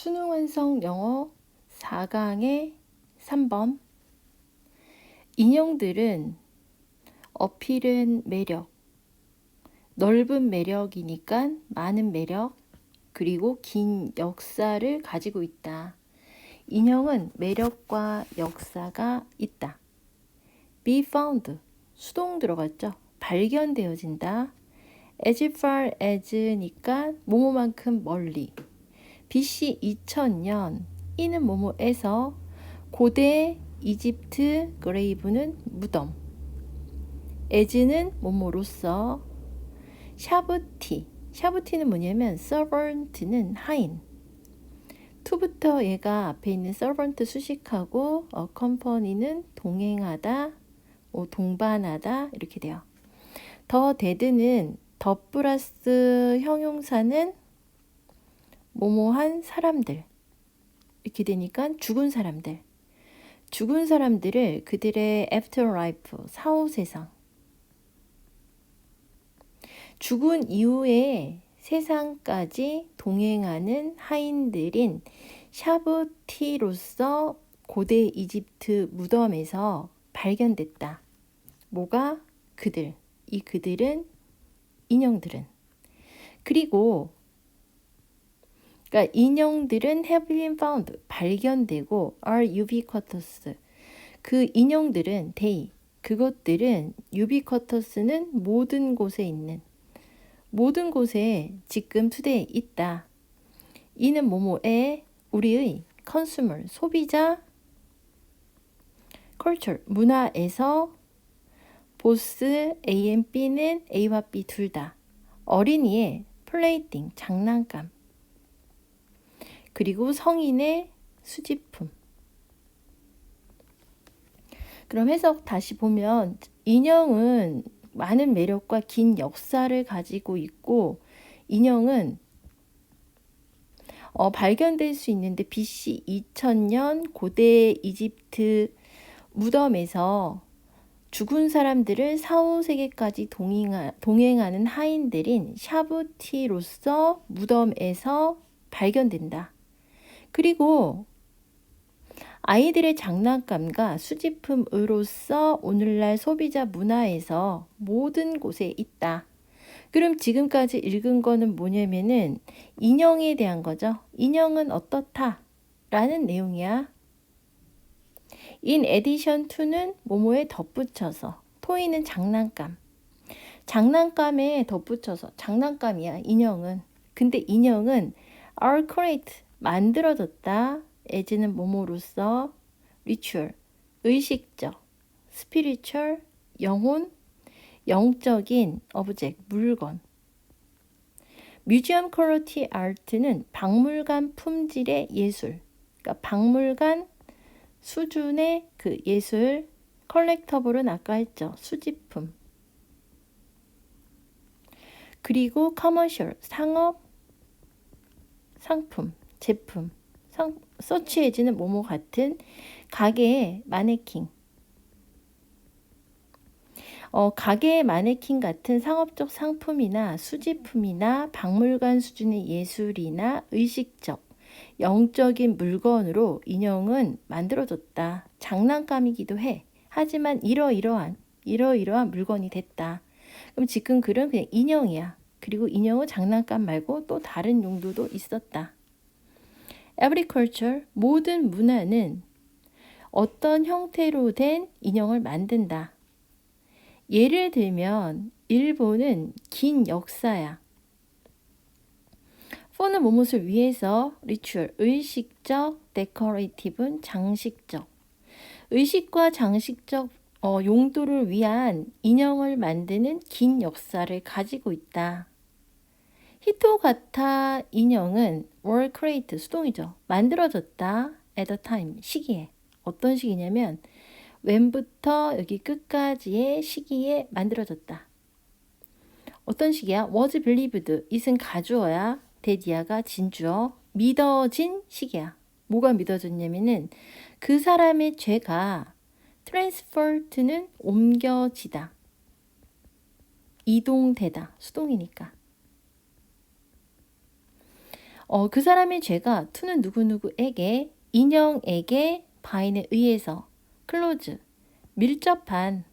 수능 완성 영어 4강의 3번 인형들은 어필은 매력, 넓은 매력이니까 많은 매력, 그리고 긴 역사를 가지고 있다. 인형은 매력과 역사가 있다. be found, 수동 들어갔죠? 발견되어진다. as far as니까 뭐뭐만큼 멀리. BC 2000년 이는 뭐뭐에서 고대 이집트 그레이브는 무덤. 에즈는 뭐뭐로서 샤브티. 샤브티는 뭐냐면 서번트는 하인. 투부터 얘가 앞에 있는 서번트 수식하고 어, 컴퍼니는 동행하다 오, 동반하다 이렇게 돼요. 더 데드는 더 플러스 형용사는 뭐뭐한 사람들. 이렇게 되니까 죽은 사람들. 죽은 사람들을 그들의 afterlife 사후 세상. 죽은 이후에 세상까지 동행하는 하인들인 샤브티로서 고대 이집트 무덤에서 발견됐다. 뭐가? 그들, 이 그들은 인형들은. 그리고 그러니까 인형들은 have been found 발견되고 are ubiquitous 그 인형들은 they 그것들은 ubiquitous는 모든 곳에 있는 모든 곳에 지금 투데이 있다. 이는 뭐뭐에? 우리의 consumer 소비자 culture 문화에서 보스 A and B는 A와 B 둘 다. 어린이의 플레이팅 장난감 그리고 성인의 수집품. 그럼 해석 다시 보면 인형은 많은 매력과 긴 역사를 가지고 있고 인형은 어, 발견될 수 있는데 BC 2000년 고대 이집트 무덤에서 죽은 사람들을 사후 세계까지 동행하, 동행하는 하인들인 샤브티로서 무덤에서 발견된다. 그리고 아이들의 장난감과 수집품으로서 오늘날 소비자 문화에서 모든 곳에 있다. 그럼 지금까지 읽은 거는 뭐냐면은 인형에 대한 거죠. 인형은 어떻다? 라는 내용이야. in addition to는 뭐뭐에 덧붙여서 토이는 장난감. 장난감에 덧붙여서 장난감이야. 인형은. 근데 인형은 are create 만들어졌다. as는 뭐뭐로서 ritual 의식적 spiritual 영혼 영적인 object 물건. 뮤지엄 퀄리티 아트는 박물관 품질의 예술 그러니까 박물관 수준의 그 예술 컬렉터블은 아까 했죠. 수집품. 그리고 커머셜 상업 상품 제품 성, 서치해지는 뭐뭐 같은 가게의 마네킹 어, 가게의 마네킹 같은 상업적 상품이나 수집품이나 박물관 수준의 예술이나 의식적, 영적인 물건으로 인형은 만들어졌다. 장난감이기도 해. 하지만 이러이러한, 이러이러한 물건이 됐다. 그럼 지금 글은 그냥 인형이야. 그리고 인형은 장난감 말고 또 다른 용도도 있었다. Every culture, 모든 문화는 어떤 형태로 된 인형을 만든다. 예를 들면 일본은 긴 역사야. 폰은 무엇을 위해서 리추얼 의식적 데코레이티브는 장식적 의식과 장식적 어, 용도를 위한 인형을 만드는 긴 역사를 가지고 있다. 히토가타 인형은 were create 수동이죠. 만들어졌다 at a time 시기에 어떤 시기냐면 왼부터 여기 끝까지의 시기에 만들어졌다. 어떤 시기야? was believed it은 가주어야 데디아가 진주어 믿어진 시기야. 뭐가 믿어졌냐면은 그 사람의 죄가 transferred는 옮겨지다. 이동되다. 수동이니까. 어, 그 사람의 죄가 투는 누구누구에게 인형에게 바인에 의해서 클로즈 밀접한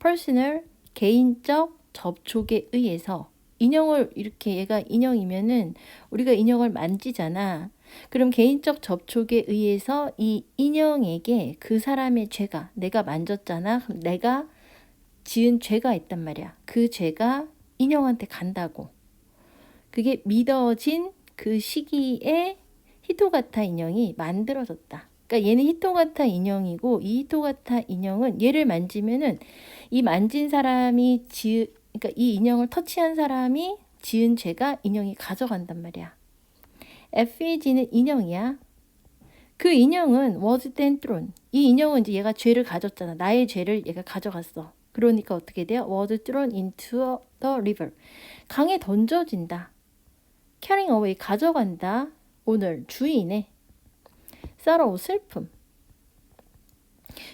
personal 개인적 접촉에 의해서 인형을 이렇게 얘가 인형이면은 우리가 인형을 만지잖아. 그럼 개인적 접촉에 의해서 이 인형에게 그 사람의 죄가 내가 만졌잖아. 그럼 내가 지은 죄가 있단 말이야. 그 죄가 인형한테 간다고. 그게 믿어진 그 시기에 히토가타 인형이 만들어졌다. 그러니까 얘는 히토가타 인형이고 이 히토가타 인형은 얘를 만지면은 이 만진 사람이 지 그러니까 이 인형을 터치한 사람이 지은 죄가 인형이 가져간단 말이야. FEG는 인형이야. 그 인형은 was then thrown. 이 인형은 이제 얘가 죄를 가졌잖아. 나의 죄를 얘가 가져갔어. 그러니까 어떻게 돼요? was thrown into the river. 강에 던져진다. Carrying away 가져간다. 오늘 주인의 sorrow 슬픔.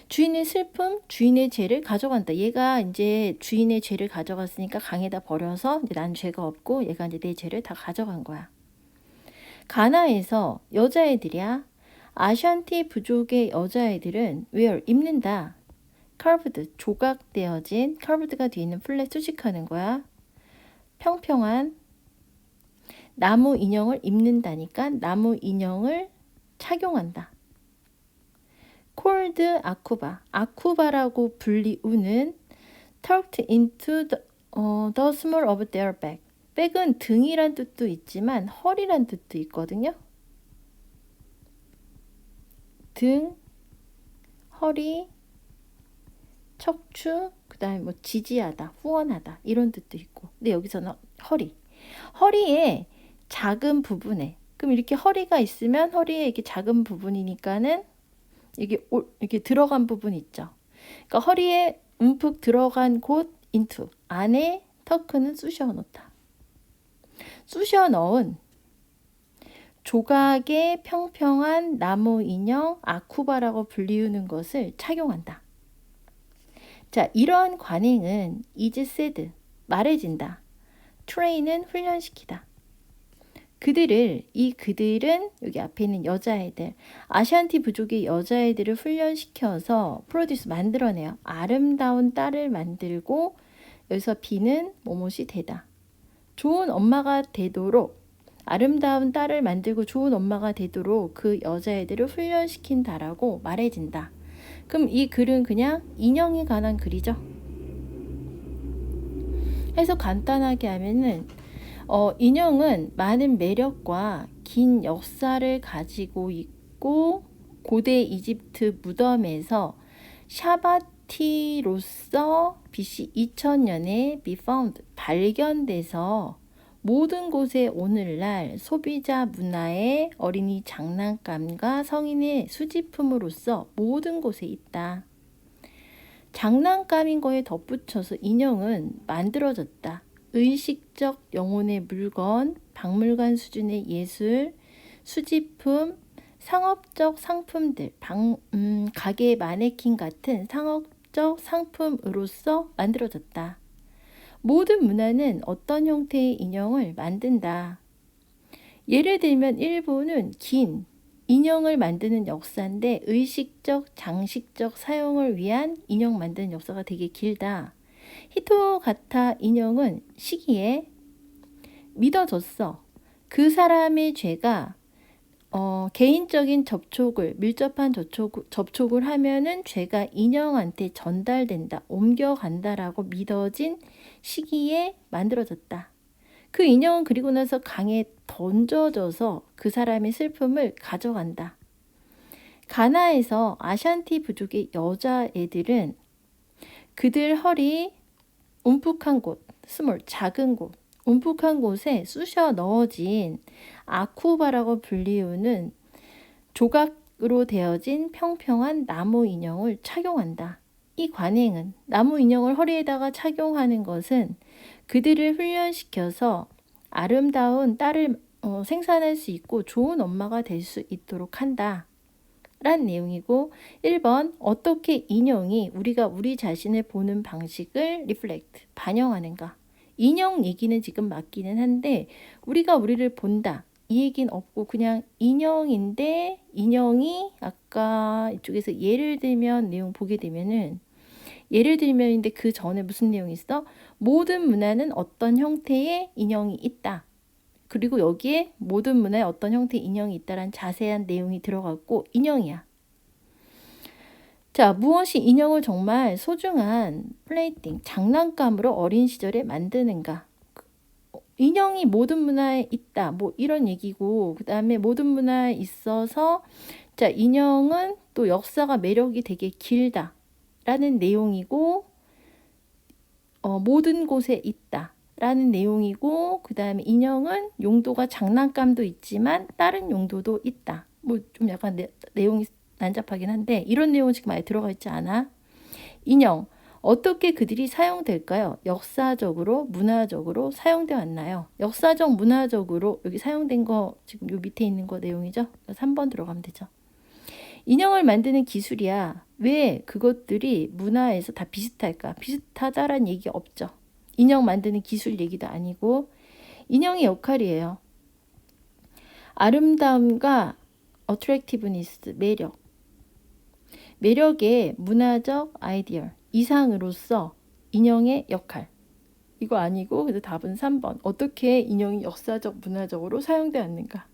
주인의 슬픔, 주인의 죄를 가져간다. 얘가 이제 주인의 죄를 가져갔으니까 강에다 버려서 난 죄가 없고 얘가 이제 내 죄를 다 가져간 거야. 가나에서 여자애들이야. 아샨티 부족의 여자애들은 where 입는다. carved 조각되어진 carved가 뒤에 있는 플랫 수식하는 거야. 평평한 나무 인형을 입는다니까 나무 인형을 착용한다. 콜드 아쿠바, 아쿠바라고 불리우는 tucked into the, 어, the small of their back. 백은 등이란 뜻도 있지만 허리란 뜻도 있거든요. 등, 허리, 척추, 그 다음에 뭐 지지하다, 후원하다 이런 뜻도 있고. 근데 여기서는 허리. 허리에 작은 부분에 그럼 이렇게 허리가 있으면 허리에 이렇게 작은 부분이니까는 이게 이렇게 들어간 부분 있죠. 그러니까 허리에 움푹 들어간 곳 인투 안에 터크는 쑤셔 넣다. 쑤셔 넣은 조각의 평평한 나무 인형 아쿠바라고 불리우는 것을 착용한다. 자, 이러한 관행은 이즈 세드 말해진다. 트레이는 훈련시키다. 그들을 이 그들은 여기 앞에 있는 여자애들 아시안티 부족의 여자애들을 훈련시켜서 프로듀스 만들어내요. 아름다운 딸을 만들고 여기서 비는 뭐뭇이 되다. 좋은 엄마가 되도록 아름다운 딸을 만들고 좋은 엄마가 되도록 그 여자애들을 훈련시킨다라고 말해진다. 그럼 이 글은 그냥 인형에 관한 글이죠. 해서 간단하게 하면은 어, 인형은 많은 매력과 긴 역사를 가지고 있고 고대 이집트 무덤에서 샤바티로서 BC 2000년에 be found 발견돼서 모든 곳에 오늘날 소비자 문화의 어린이 장난감과 성인의 수집품으로서 모든 곳에 있다. 장난감인 거에 덧붙여서 인형은 만들어졌다. 의식적 영혼의 물건, 박물관 수준의 예술, 수집품, 상업적 상품들, 방, 음, 가게 마네킹 같은 상업적 상품으로서 만들어졌다. 모든 문화는 어떤 형태의 인형을 만든다. 예를 들면 일본은 긴 인형을 만드는 역사인데 의식적, 장식적 사용을 위한 인형 만드는 역사가 되게 길다. 히토가타 인형은 시기에 믿어졌어. 그 사람의 죄가 어, 개인적인 접촉을 밀접한 접촉, 접촉을 하면은 죄가 인형한테 전달된다, 옮겨간다라고 믿어진 시기에 만들어졌다. 그 인형은 그리고 나서 강에 던져져서 그 사람의 슬픔을 가져간다. 가나에서 아샨티 부족의 여자애들은 그들 허리 움푹한 곳, 스몰, 작은 곳, 움푹한 곳에 쑤셔 넣어진 아쿠바라고 불리우는 조각으로 되어진 평평한 나무 인형을 착용한다. 이 관행은 나무 인형을 허리에다가 착용하는 것은 그들을 훈련시켜서 아름다운 딸을 어, 생산할 수 있고 좋은 엄마가 될 수 있도록 한다. 란 내용이고 1번 어떻게 인형이 우리가 우리 자신을 보는 방식을 리플렉트 반영하는가 인형 얘기는 지금 맞기는 한데 우리가 우리를 본다 이 얘기는 없고 그냥 인형인데 인형이 아까 이쪽에서 예를 들면 내용 보게 되면은 예를 들면인데 그 전에 무슨 내용이 있어? 모든 문화는 어떤 형태의 인형이 있다. 그리고 여기에 모든 문화에 어떤 형태의 인형이 있다라는 자세한 내용이 들어갔고 인형이야. 자, 무엇이 인형을 정말 소중한 플레이팅, 장난감으로 어린 시절에 만드는가? 어, 인형이 모든 문화에 있다. 뭐 이런 얘기고 그 다음에 모든 문화에 있어서 자, 인형은 또 역사가 매력이 되게 길다. 라는 내용이고 어, 모든 곳에 있다. 라는 내용이고 그 다음에 인형은 용도가 장난감도 있지만 다른 용도도 있다. 뭐 좀 약간 내, 내용이 난잡하긴 한데 이런 내용은 지금 아예 들어가 있지 않아. 인형 어떻게 그들이 사용될까요? 역사적으로, 문화적으로 사용되어 왔나요? 역사적, 문화적으로 여기 사용된 거 지금 요 밑에 있는 거 내용이죠. 3번 들어가면 되죠. 인형을 만드는 기술이야. 왜 그것들이 문화에서 다 비슷할까? 비슷하다란 얘기 없죠. 인형 만드는 기술 얘기도 아니고 인형의 역할이에요. 아름다움과 attractiveness, 매력. 매력의 문화적 아이디얼, 이상으로서 인형의 역할. 이거 아니고 그래서 답은 3번. 어떻게 인형이 역사적, 문화적으로 사용되었는가?